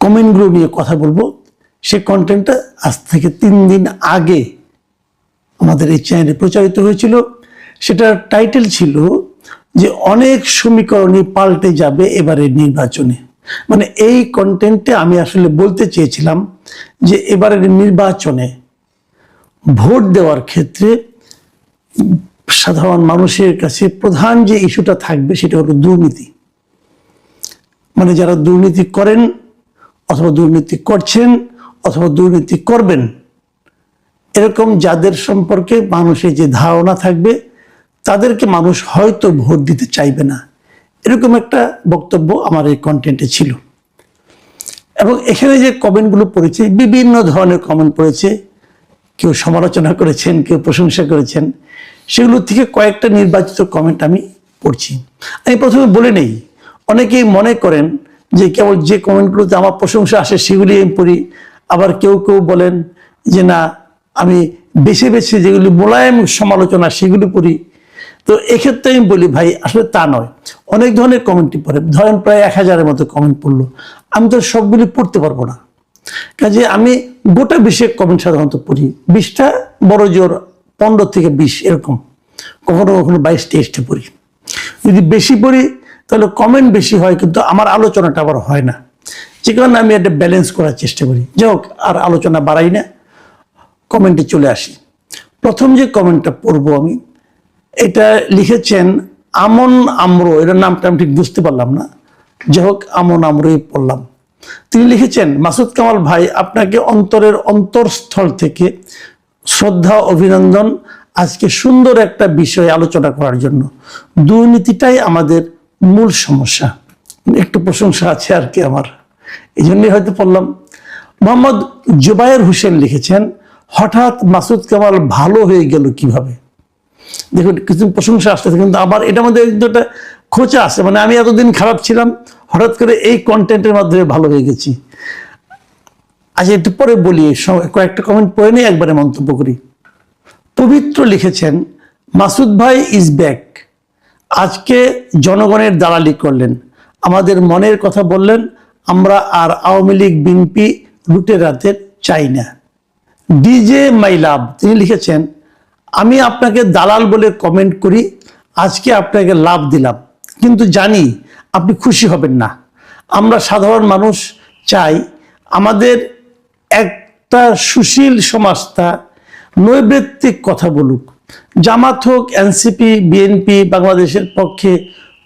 কমেন্টগুলো নিয়ে কথা বলব। সে কন্টেন্টটা আজ থেকে তিন দিন আগে আমাদের এই চ্যানেলে প্রচারিত হয়েছিল। সেটার টাইটেল ছিল যে অনেক সমীকরণই পাল্টে যাবে এবারের নির্বাচনে। মানে এই কন্টেন্টে আমি আসলে বলতে চেয়েছিলাম যে এবারের নির্বাচনে ভোট দেওয়ার ক্ষেত্রে সাধারণ মানুষের কাছে প্রধান যে ইস্যুটা থাকবে সেটা হলো দুর্নীতি। মানে যারা দুর্নীতি করেন অথবা দুর্নীতি করছেন অথবা দুর্নীতি করবেন। এরকম যাদের সম্পর্কে মানুষের যে ধারণা থাকবে, তাদেরকে মানুষ হয়তো ভোট দিতে চাইবে না। এরকম একটা বক্তব্য আমার এই কন্টেন্টে ছিল। এবং এখানে যে কমেন্টগুলো পড়েছে, বিভিন্ন ধরনের কমেন্ট পড়েছে। কেউ সমালোচনা করেছেন, কেউ প্রশংসা করেছেন। সেগুলো থেকে কয়েকটা নির্বাচিত কমেন্ট আমি পড়ছি। আমি প্রথমে বলে নেই। অনেকেই মনে করেন যে কেবল যে কমেন্টগুলোতে আমার প্রশংসা আসে, সেগুলি আমি পড়ি। আবার কেউ কেউ বলেন যে, না, আমি বেছে বেছে যেগুলি মোলায়েম সমালোচনা, সেগুলি পড়ি। তো এক্ষেত্রে আমি বলি, ভাই, আসলে তা নয়। অনেক ধরনের কমেন্টই পড়ে। ধরেন প্রায় এক হাজারের মতো কমেন্ট পড়ল। আমি তো সবগুলি পড়তে পারব না। কাজে আমি গোটা বিশেক কমেন্ট সাধারণত পড়ি। বিশটা বড় জোর পনেরো থেকে বিশ এরকম। কখনো কখনো বাইশ তেইশটা পড়ি। যদি বেশি পড়ি তাহলে কমেন্ট বেশি হয়, কিন্তু আমার আলোচনাটা আবার হয় না। যে কারণে আমি একটা ব্যালেন্স করার চেষ্টা করি। যাই হোক, আর আলোচনা বাড়াই না কমেন্টে চলে আসি। প্রথম যে কমেন্টটা পড়ব আমি, এটা লিখেছেন আমন আমরো, এটার নামটা আমি ঠিক বুঝতে পারলাম না। যাই হোক, আমন আমরোই পড়লাম। তিনি লিখেছেন, মাসুদ কামাল ভাই, আপনাকে অন্তরের অন্তরস্থল থেকে শ্রদ্ধা, অভিনন্দন, আজকে সুন্দর একটা বিষয় আলোচনা করার জন্য। দুর্নীতিটাই আমাদের মূল সমস্যা। একটু প্রশংসা আছে আর কি আমার। এই জন্যই হয়তো পড়লাম। মোহাম্মদ জুবায়ের হোসেন লিখেছেন, হঠাৎ মাসুদ কামাল ভালো হয়ে গেল কীভাবে? দেখুন, কিছু প্রশংসা আসতেছে, কিন্তু আবার এটা কিন্তু একটা খোঁচা আছে। মানে আমি এতদিন খারাপ ছিলাম, হঠাৎ করে এই কন্টেন্টের মাধ্যমে ভালো হয়ে গেছি। আচ্ছা একটু পরে বলি কয়েকটা কমেন্ট পড়ে নিয়ে একবারে মন্তব্য করি। পবিত্র লিখেছেন, মাসুদ ভাই ইজ ব্যাক আজকে জনগণের দালালি করলেন। আমাদের মনের কথা বললেন, আমরা আর আওয়ামী লীগ, বিএনপি লুটের রাতের চাই না। ডিজে মাই লাভ, তিনি লিখেছেন, আমি আপনাকে দালাল বলে কমেন্ট করি, আজকে আপনাকে লাভ দিলাম। কিন্তু জানি আপনি খুশি হবেন না। আমরা সাধারণ মানুষ চাই আমাদের একটা সুশীল সমাজটা নৈবৃত্তিক কথা বলুক। জামাত হোক, এনসিপি, বিএনপি, বাংলাদেশের পক্ষে,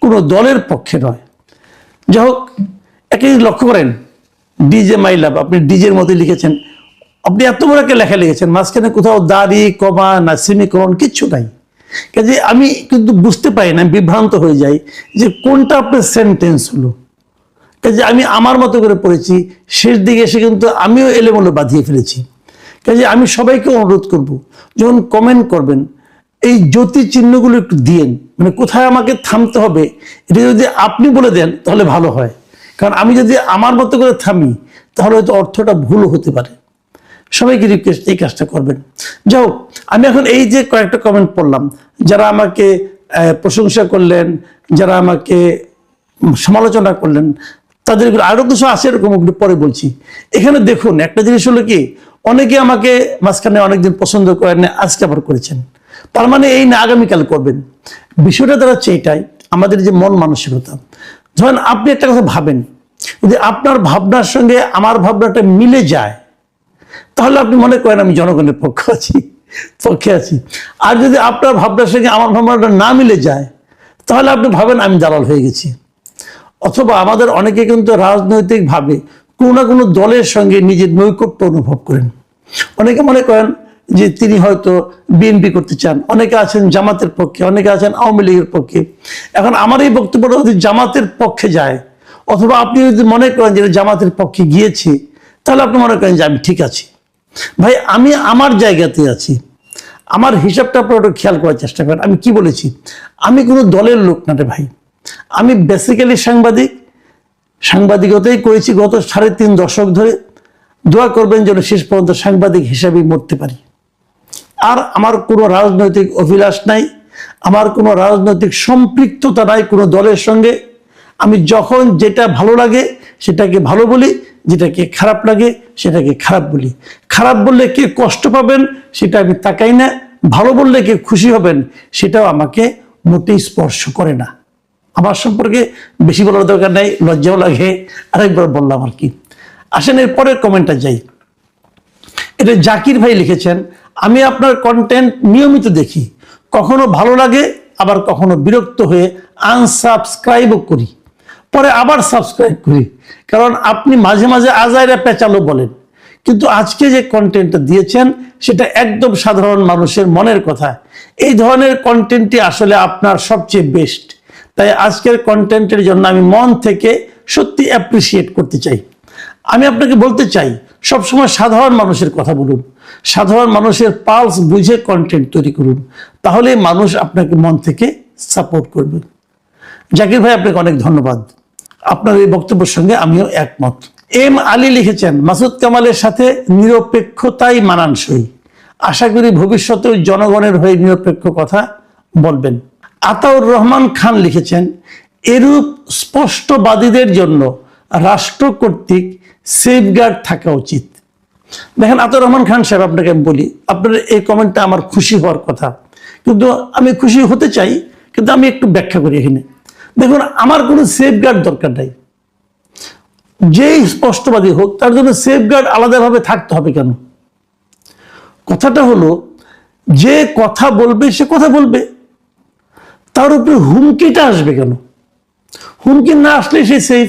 কোনো দলের পক্ষে নয়। যাই হোক জিনিস লক্ষ্য করেন ডিজে মাই লাভ আপনি ডিজের মধ্যে লিখেছেন। আপনি এত বড় একটা লেখা লিখেছেন, মাঝখানে কোথাও দাড়ি, কমা না সেমিকরণ কিচ্ছু নাই। কাজে আমি কিন্তু বুঝতে পারি না বিভ্রান্ত হয়ে যাই যে কোনটা আপনার সেন্টেন্স হলো। কাজে আমি আমার মতো করে পড়েছি, শেষ দিকে এসে কিন্তু আমিও এলোমেলো বাঁধিয়ে ফেলেছি। কাজে আমি সবাইকে অনুরোধ করব, যখন কমেন্ট করবেন এই জ্যোতি চিহ্নগুলো একটু দিয়েন। মানে কোথায় আমাকে থামতে হবে, এটা যদি আপনি বলে দেন, তাহলে ভালো হয়। কারণ আমি যদি আমার মতো করে থামি, তাহলে হয়তো অর্থটা ভুল হতে পারে। সবাইকে রিকোয়েস্ট এই কাজটা করবেন। যাও আমি এখন এই যে কয়েকটা কমেন্ট পড়লাম, যারা আমাকে প্রশংসা করলেন, যারা আমাকে সমালোচনা করলেন, তাদের আরও কিছু আছে এরকম পরে বলছি। এখানে দেখুন, একটা জিনিস হলো কি, অনেকে আমাকে মাঝখানে অনেকদিন পছন্দ করেন আজকে আবার করেছেন। তার মানে এই না আগামীকাল করবেন। বিষয়টা তারা এটাই, আমাদের যে মন মানসিকতা। ধরেন আপনি একটা কথা ভাবেন, যদি আপনার ভাবনার সঙ্গে আমার ভাবনাটা মিলে যায়, তাহলে আপনি মনে করেন আমি জনগণের পক্ষ আছি, পক্ষে আছি। আর যদি আপনার ভাবনার সঙ্গে আমার ভাবনাটা না মিলে যায়, তাহলে আপনি ভাবেন আমি দালাল হয়ে গেছি। অথবা আমাদের অনেকে কিন্তু রাজনৈতিকভাবে কোনো না কোনো দলের সঙ্গে নিজের নৈকট্য অনুভব করেন। অনেকে মনে করেন যে তিনি হয়তো বিএনপি করতে চান। অনেকে আছেন জামাতের পক্ষে, অনেকে আছেন আওয়ামী লীগের পক্ষে। এখন আমার এই বক্তব্যটা যদি জামাতের পক্ষে যায়, অথবা আপনি যদি মনে করেন যে জামাতের পক্ষে গিয়েছি, তাহলে আপনি মনে করেন যে আমি ঠিক আছি। ভাই, আমি আমার জায়গাতে আছি। আমার হিসাবটা আপনারা খেয়াল করার চেষ্টা করেন। আমি কি বলেছি? আমি কোনো দলের লোক না রে ভাই। আমি বেসিক্যালি সাংবাদিক। সাংবাদিকতাই করেছি গত সাড়ে তিন দশক ধরে। দোয়া করবেন যেন শেষ পর্যন্ত সাংবাদিক হিসাবেই মরতে পারি। আর আমার কোনো রাজনৈতিক অভিলাষ নাই, আমার কোনো রাজনৈতিক সম্পৃক্ততা নাই কোনো দলের সঙ্গে। আমি যখন যেটা ভালো লাগে সেটাকে ভালো বলি, যেটাকে খারাপ লাগে সেটাকে খারাপ বলি। খারাপ বললে কে কষ্ট পাবেন সেটা আমি তাকাই না, ভালো বললে কে খুশি হবেন সেটাও আমাকে মোটেই স্পর্শ করে না। আমার সম্পর্কে বেশি বলার দরকার নাই, লজ্জাও লাগে। আরেকবার বললাম আর কি। আসেন এর পরের কমেন্টটা যাই। এটা জাকির ভাই লিখেছেন আমি আপনার কন্টেন্ট নিয়মিত দেখি। কখনো ভালো লাগে, আবার কখনো বিরক্ত হয়ে আনসাবস্ক্রাইবও করি। পরে আবার সাবস্ক্রাইব করি। কারণ আপনি মাঝে মাঝে আজাইরা পেঁচালো বলেন। কিন্তু আজকে যে কন্টেন্টটা দিয়েছেন, সেটা একদম সাধারণ মানুষের মনের কথা। এই ধরনের কন্টেন্টটি আসলে আপনার সবচেয়ে বেস্ট তাই আজকের কন্টেন্টের জন্য আমি মন থেকে সত্যি অ্যাপ্রিসিয়েট করতে চাই। আমি আপনাকে বলতে চাই, সবসময় সাধারণ মানুষের কথা বলুন। সাধারণ মানুষের পালস বুঝে কন্টেন্ট তৈরি করুন। তাহলে মানুষ আপনাকে মন থেকে সাপোর্ট করবে। জাকির ভাই, আপনাকে অনেক ধন্যবাদ। আপনার এই বক্তব্যের সঙ্গে আমিও একমত। এম আলী লিখেছেন, মাসুদ কামালের সাথে নিরপেক্ষতাই মানানসই। আশা করি ভবিষ্যতেও জনগণের হয়ে নিরপেক্ষ কথা বলবেন। আতাউর রহমান খান লিখেছেন, এরূপ স্পষ্টবাদীদের জন্য রাষ্ট্র কর্তৃক সেফগার্ড থাকা উচিত। দেখেন আতাউর রহমান খান সাহেব আপনাকে আমি বলি, আপনার এই কমেন্টটা আমার খুশি হওয়ার কথা। কিন্তু আমি খুশি হতে চাই, কিন্তু আমি একটু ব্যাখ্যা করি এখানে। দেখুন, আমার কোনো সেফগার্ড দরকার নাই। যেই স্পষ্টবাদী হোক, তার জন্য সেফগার্ড আলাদাভাবে থাকতে হবে কেন? কথাটা হলো, যে কথা বলবে, সে কথা বলবে। তার উপরে হুমকিটা আসবে কেন? হুমকি না আসলে সে সেফ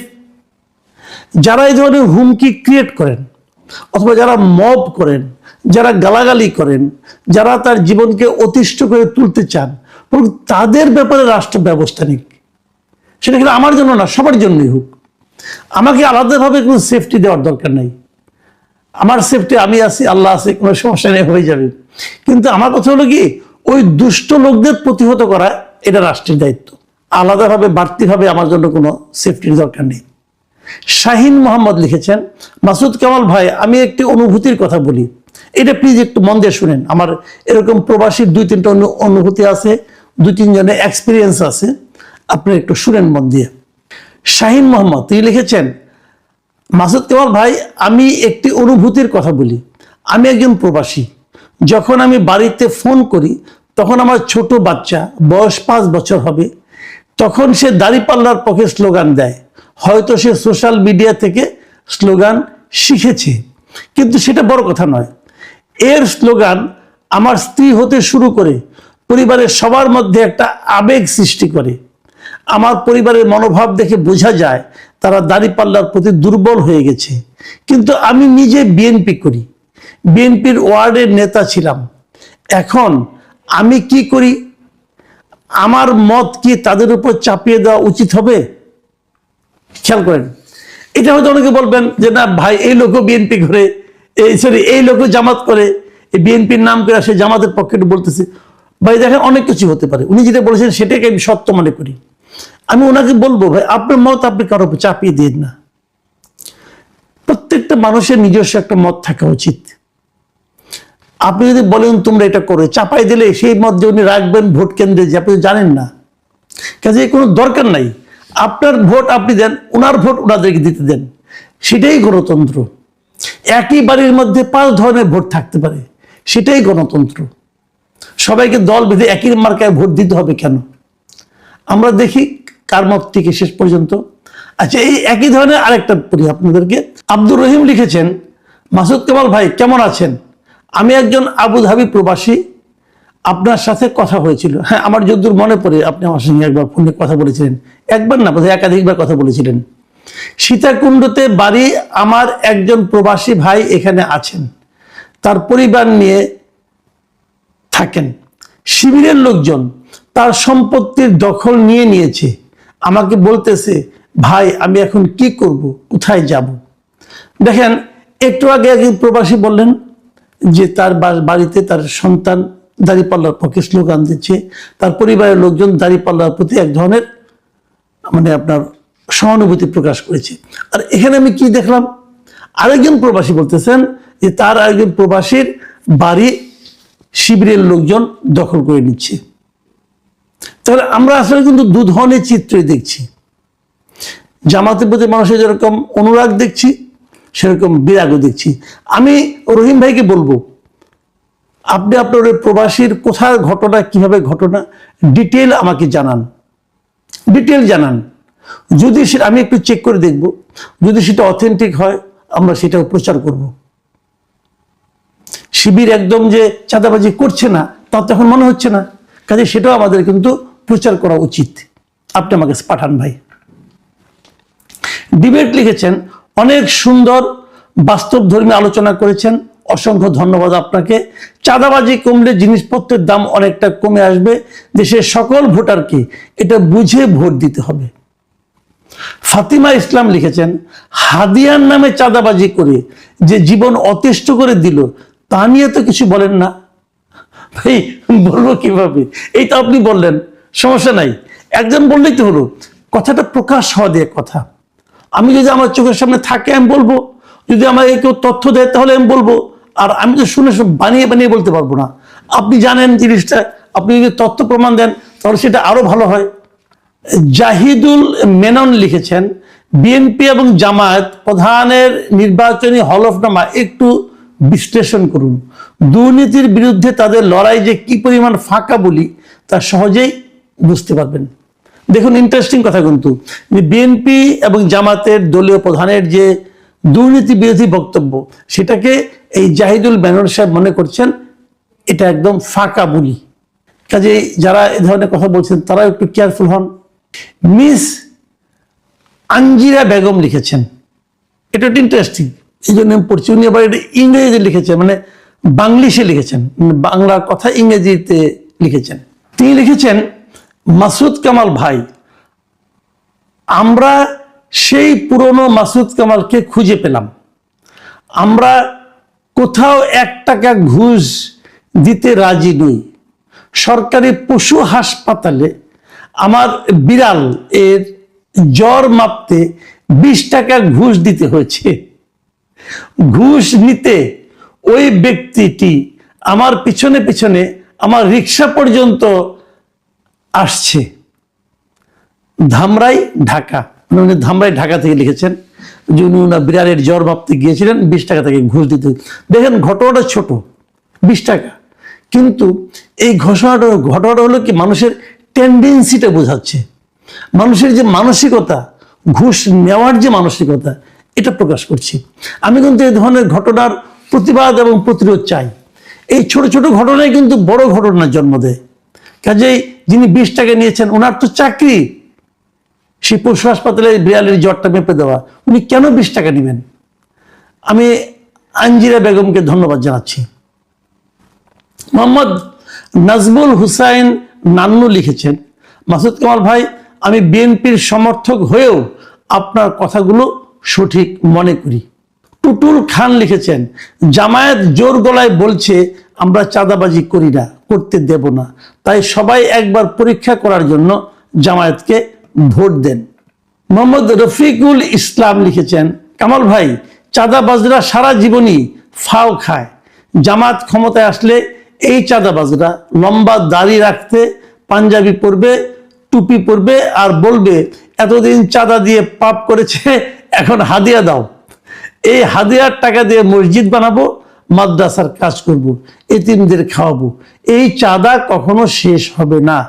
যারা এই ধরনের হুমকি ক্রিয়েট করেন অথবা যারা মব করেন, যারা গালাগালি করেন, যারা তার জীবনকে অতিষ্ঠ করে তুলতে চান তাদের ব্যাপারে রাষ্ট্র ব্যবস্থা নিক। সেটা কিন্তু আমার জন্য না, সবার জন্যই হোক। আমাকে আলাদাভাবে কোনো সেফটি দেওয়ার দরকার নেই। আমার সেফটি আমি আছি, আল্লাহ আছে, কোনো সমস্যা নেই, হয়ে যাবে। কিন্তু আমার কথা হলো কি, ওই দুষ্ট লোকদের প্রতিহত করা, এটা রাষ্ট্রের দায়িত্ব। আলাদাভাবে বাড়তিভাবে আমার জন্য কোনো সেফটির দরকার নেই। শাহিন মোহাম্মদ লিখেছেন, মাসুদ কামাল ভাই, আমি একটি অনুভূতির কথা বলি। এটা প্লিজ একটু মন দিয়ে শুনেন। আমার এরকম প্রবাসীর দুই তিনটা অনু- অনুভূতি আছে, দুই তিনজনের এক্সপিরিয়েন্স আছে। আপনি একটু শুনেন মন দিয়ে। শাহিন মোহাম্মদ, তিনি লিখেছেন, মাসুদ কামাল ভাই, আমি একটি অনুভূতির কথা বলি। আমি একজন প্রবাসী। যখন আমি বাড়িতে ফোন করি, তখন আমার ছোট বাচ্চা বয়স পাঁচ বছর হবে। তখন সে দাড়িপাল্লার পক্ষে স্লোগান দেয় হয়তো সে সোশ্যাল মিডিয়া থেকে স্লোগান শিখেছে। কিন্তু সেটা বড় কথা নয়। এর স্লোগান আমার স্ত্রী হতে শুরু করে, পরিবারের সবার মধ্যে একটা আবেগ সৃষ্টি করে। আমার পরিবারের মনোভাব দেখে বোঝা যায়, তারা দাড়িপাল্লার প্রতি দুর্বল হয়ে গেছে। কিন্তু আমি নিজে বিএনপি করি। বিএনপির ওয়ার্ডের নেতা ছিলাম। এখন আমি কি করি? আমার মত কি তাদের উপর চাপিয়ে দেওয়া উচিত হবে? খেয়াল করেন। এটা হয়তো অনেকে বলবেন যে, না ভাই, এই লোকও বিএনপি করে, এই সরি এই লোকও জামাত করে। এই বিএনপির নাম করে সে জামাতের পক্ষে বলতেছে। ভাই, দেখেন অনেক কিছু হতে পারে। উনি যেটা বলেছেন সেটাকে আমি সত্য মনে করি। আমি ওনাকে বলব, ভাই, আপনার মত আপনি কারও চাপিয়ে দিন না। প্রত্যেকটা মানুষের নিজস্ব একটা মত থাকা উচিত। আপনি যদি বলেন, তোমরা এটা করো। চাপাই দিলে সেই মত যে উনি রাখবেন ভোট কেন্দ্রে, যে আপনি জানেন না। কাজে কোনো দরকার নাই। আপনার ভোট আপনি দেন ওনার ভোট ওনাদেরকে দিতে দেন। সেটাই গণতন্ত্র। একই বাড়ির মধ্যে পাঁচ ধরনের ভোট থাকতে পারে, সেটাই গণতন্ত্র। সবাইকে দল বেঁধে একই মার্কায় ভোট দিতে হবে কেন? আমরা দেখি কার মত থেকে শেষ পর্যন্ত। আচ্ছা এই একই ধরনের আরেকটা পড়ি আপনাদেরকে। আব্দুর রহিম লিখেছেন, মাসুদ কামাল ভাই, কেমন আছেন? আমি একজন আবুধাবি প্রবাসী আপনার সাথে কথা হয়েছিল। হ্যাঁ আমার যদ্দূর মনে পড়ে, আপনি আমার সঙ্গে একবার ফোনে কথা বলেছিলেন। একবার না, বোধহয় একাধিকবার কথা বলেছিলেন। সীতাকুণ্ডতে বাড়ি আমার একজন প্রবাসী ভাই এখানে আছেন। তার পরিবার নিয়ে থাকেন। শিবিরের লোকজন তার সম্পত্তির দখল নিয়ে নিয়েছে। আমাকে বলতেছে, ভাই, আমি এখন কি করব? কোথায় যাব? দেখেন, একটু আগে একজন প্রবাসী বললেন যে তার বাড়িতে তার সন্তান দাঁড়িপাল্লার পক্ষে স্লোগান দিচ্ছে। তার পরিবারের লোকজন দাঁড়িপাল্লার প্রতি এক ধরনের মানে আপনার সহানুভূতি প্রকাশ করেছে। আর এখানে আমি কি দেখলাম? আরেকজন প্রবাসী বলতেছেন যে তার আরেকজন প্রবাসীর বাড়ি শিবিরের লোকজন দখল করে নিচ্ছে। তাহলে আমরা আসলে কিন্তু দু ধরনের চিত্রই দেখছি। জামাতের প্রতি মানুষের যেরকম অনুরাগ দেখছি, সেরকম বিরাগও দেখছি। আমি রহিম ভাইকে বলব আপনি আপনার ওই প্রবাসীর কোথায় ঘটনা, কীভাবে ঘটনা ডিটেল আমাকে জানান। ডিটেল জানান। যদি সেটা আমি একটু চেক করে দেখব। যদি সেটা অথেন্টিক হয়, আমরা সেটাও প্রচার করব। শিবির একদম যে চাঁদাবাজি করছে না তা তো এখন মনে হচ্ছে না। কাজে সেটাও আমাদের কিন্তু প্রচার করা উচিত। আপনি আমাকে পাঠান ভাই। ডিবেট লিখেছেন, অনেক সুন্দর বাস্তব ধর্মী আলোচনা করেছেন। অসংখ্য ধন্যবাদ আপনাকে। চাঁদাবাজি কমলে জিনিসপত্রের দাম অনেকটা কমে আসবে। দেশের সকল ভোটারকে এটা বুঝে ভোট দিতে হবে। ফাতিমা ইসলাম লিখেছেন, হাদিয়ার নামে চাঁদাবাজি করে যে জীবন অতিষ্ঠ করে দিল, তা নিয়ে তো কিছু বলেন না। ভাই, বলব কীভাবে? এই তো আপনি বললেন, সমস্যা নাই। একজন বললেই তো হলো। কথাটা প্রকাশ হওয়া দিয়ে কথা। আমি যদি আমার চোখের সামনে থাকে, আমি বলব। যদি আমাকে কেউ তথ্য দেয়, তাহলে আমি বলব। আর আমি তো শুনে সব বানিয়ে বানিয়ে বলতে পারব না। আপনি জানেন জিনিসটা, আপনি যদি তথ্য প্রমাণ দেন, তাহলে সেটা আরও ভালো হয়। জাহিদুল মেনন লিখেছেন, বিএনপি এবং জামায়াত প্রধানের নির্বাচনী হলফনামা একটু বিশ্লেষণ করুন। দুর্নীতির বিরুদ্ধে তাদের লড়াই যে কি পরিমাণ ফাঁকা বলি, তা সহজেই বুঝতে পারবেন। দেখুন ইন্টারেস্টিং কথা কিন্তু বিএনপি এবং জামাতের দলীয় প্রধানের যে দুর্নীতি বিরোধী বক্তব্য। সেটাকে এই জাহিদুল মেনন সাহেব মনে করছেন, এটা একদম ফাঁকা বলি। কাজে যারা এ ধরনের কথা বলছেন তারা একটু কেয়ারফুল হন। মিস আঞ্জিরা বেগম লিখেছেন। এটা একটা ইন্টারেস্টিং এই জন্য আমি পড়ছি। উনি আবার এটা ইংরেজিতে লিখেছেন মানে বাংলিশে লিখেছেন। মানে বাংলার কথা ইংরেজিতে লিখেছেন। তিনি লিখেছেন, মাসুদ কামাল ভাই, আমরা সেই পুরনো মাসুদ কামালকে খুঁজে পেলাম। আমরা কোথাও এক টাকা ঘুষ দিতে রাজি নই। সরকারি পশু হাসপাতালে আমার বিড়াল এর জ্বর মাপতে বিশ টাকা ঘুষ দিতে হয়েছে। ঘুষ নিতে ওই ব্যক্তিটি আমার পিছনে পিছনে আমার রিক্সা পর্যন্ত আসছে। ধামরাই, ঢাকা। উনি ধামরাই ঢাকা থেকে লিখেছেন। যে উনি ওনার বিড়ালের জ্বর ভাবতে গিয়েছিলেন, বিশ টাকা থেকে ঘুষ দিতে। দেখেন, ঘটনাটা ছোট, বিশ টাকা। কিন্তু এই ঘটনাটা ঘটনাটা হলো কি, মানুষের টেন্ডেন্সিটা বোঝাচ্ছে। মানুষের যে মানসিকতা, ঘুষ নেওয়ার যে মানসিকতা, এটা প্রকাশ করছি। আমি কিন্তু এই ধরনের ঘটনার প্রতিবাদ এবং প্রতিরোধ চাই। এই ছোট ছোট ঘটনায় কিন্তু বড় ঘটনার জন্ম দেয়। কাজেই যিনি বিশ টাকা নিয়েছেন, ওনার তো চাকরি। সেই পশু হাসপাতালে বিড়ালের জ্বরটা মেপে দেওয়া। উনি কেন বিশ টাকা নেবেন? আমি আঞ্জিরা বেগমকে ধন্যবাদ জানাচ্ছি। মোহাম্মদ নাজমুল হুসাইন নান্নু লিখেছেন, মাসুদ কামাল ভাই, আমি বিএনপির সমর্থক হয়েও আপনার কথাগুলো সঠিক মনে করি। টুটুল খান লিখেছেন, জামায়াত জোর গলায় বলছে, আমরা চাঁদাবাজি করি না, করতে দেব না। তাই সবাই একবার পরীক্ষা করার জন্য জামায়াতকে ভোট দেন। মোহাম্মদ রফিকুল ইসলাম লিখেছেন, কামাল ভাই, চাঁদাবাজরা সারা জীবনই ফাও খায়। জামাত ক্ষমতায় আসলে এই চাঁদাবাজরা লম্বা দাড়ি রাখতে, পাঞ্জাবি পরবে, টুপি পরবে আর বলবে, এতদিন চাঁদা দিয়ে পাপ করেছে, এখন হাদিয়া দাও। এই হাদিয়ার টাকা দিয়ে মসজিদ বানাবো, মাদ্রাসার কাজ করব, এতিমদের খাওয়াবো। এই চাঁদা কখনো শেষ হবে না।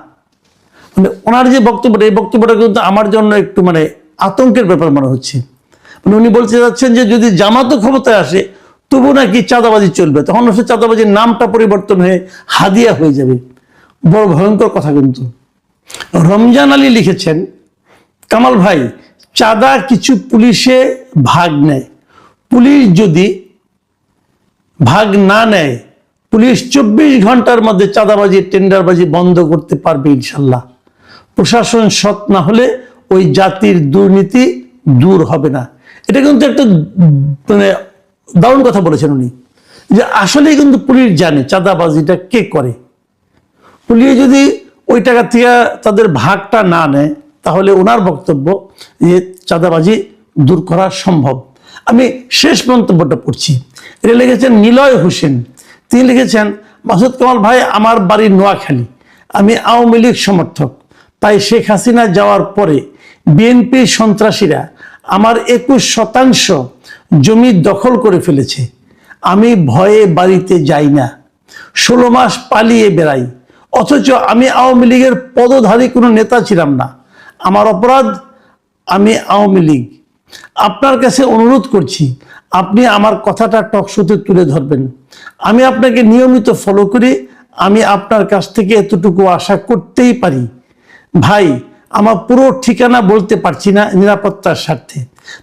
মানে ওনার যে বক্তব্যটা, এই বক্তব্যটা কিন্তু আমার জন্য একটু মানে আতঙ্কের ব্যাপার মনে হচ্ছে। মানে উনি বলতে যাচ্ছেন যে যদি জামাতও ক্ষমতায় আসে, তবু নাকি চাঁদাবাজি চলবে। তখন সে চাঁদাবাজির নামটা পরিবর্তন হয়ে হাদিয়া হয়ে যাবে। বড় ভয়ঙ্কর কথা কিন্তু। রমজান আলী লিখেছেন, কামাল ভাই, চাঁদা কিছু পুলিশে ভাগ নেয়। পুলিশ যদি ভাগ না নেয়, পুলিশ চব্বিশ ঘণ্টার মধ্যে চাঁদাবাজি, টেন্ডারবাজি বন্ধ করতে পারবে ইনশাল্লাহ। প্রশাসন সৎ না হলে ওই জাতির দুর্নীতি দূর হবে না। এটা কিন্তু একটা মানে দারুণ কথা বলেছেন উনি। যে আসলেই কিন্তু পুলিশ জানে চাঁদাবাজিটা কে করে। পুলিশ যদি ওই টাকা থেকে তাদের ভাগটা না নেয়, তাহলে ওনার বক্তব্য যে চাঁদাবাজি দূর করা সম্ভব। আমি শেষ মন্তব্যটা পড়ছি। এটা লিখেছেন নিলয় হোসেন। তিনি লিখেছেন, মাসুদ কামাল ভাই, আমার বাড়ি নোয়াখালী। আমি আওয়ামী লীগ সমর্থক। তাই শেখ হাসিনা যাওয়ার পরে বিএনপি সন্ত্রাসীরা আমার একুশ শতাংশ জমি দখল করে ফেলেছে। আমি ভয়ে বাড়িতে যাই না। ষোলো মাস পালিয়ে বেড়াই। অথচ আমি আওয়ামী লীগের পদধারী কোনো নেতা ছিলাম না। আমার অপরাধ, আমি আওয়ামী লীগ। আপনার কাছে অনুরোধ করছি, আপনি আমার কথাটা টকশোতে তুলে ধরবেন। আমি আপনাকে নিয়মিত ফলো করি। আমি আপনার কাছ থেকে এতটুকু আশা করতেই পারি। ভাই, আমার পুরো ঠিকানা বলতে পারছি না নিরাপত্তার স্বার্থে,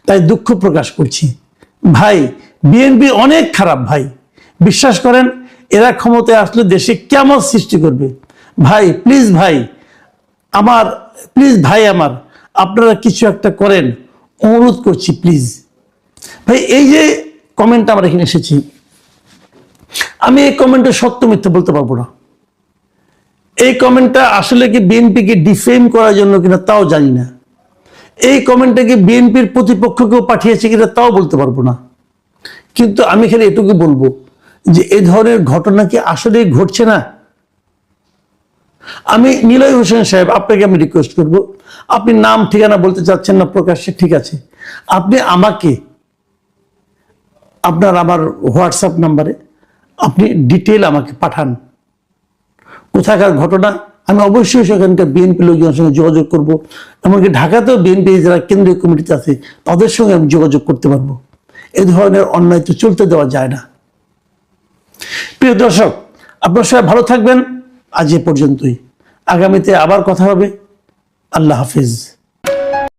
তাই দুঃখ প্রকাশ করছি। ভাই বিএনপি অনেক খারাপ ভাই। বিশ্বাস করেন, এরা ক্ষমতায় আসলে দেশে কেমন সৃষ্টি করবে। ভাই প্লিজ ভাই, আমার প্লিজ ভাই আমার, আপনারা কিছু একটা করেন। অনুরোধ করছি প্লিজ ভাই, এই যে কমেন্ট আমার এখানে এসেছি, আমি এই কমেন্টে সত্য মিথ্যা বলতে পারব না। এই কমেন্টটা আসলে কি বিএনপিকে ডিফেম করার জন্য কিনা তাও জানি না। এই কমেন্টটা কি বিএনপির প্রতিপক্ষকেও পাঠিয়েছে কিনা তাও বলতে পারব না। কিন্তু আমি খালি এটুকু বলব যে এ ধরনের ঘটনা কি আসলে ঘটছে না? আমি নিলয় হোসেন সাহেব, আপনাকে আমি রিকোয়েস্ট করব। আপনি নাম, ঠিকানা বলতে চাচ্ছেন না, প্রকাশ্যে ঠিক আছে। আপনি আমাকে, আপনার আমার হোয়াটসঅ্যাপ নাম্বারে আপনি ডিটেল আমাকে পাঠান। কোথাকার ঘটনা? আমি অবশ্যই সেখানকার বিএনপি লোকজনের সঙ্গে যোগাযোগ করব। এমনকি ঢাকাতেও বিএনপি যারা কেন্দ্রীয় কমিটিতে আছে, তাদের সঙ্গে আমি যোগাযোগ করতে পারব। এ ধরনের অন্যায় তো চলতে দেওয়া যায় না। প্রিয় দর্শক, আপনার সবাই ভালো থাকবেন। আজ এ পর্যন্তই। আগামীতে আবার কথা হবে। আল্লাহ হাফিজ।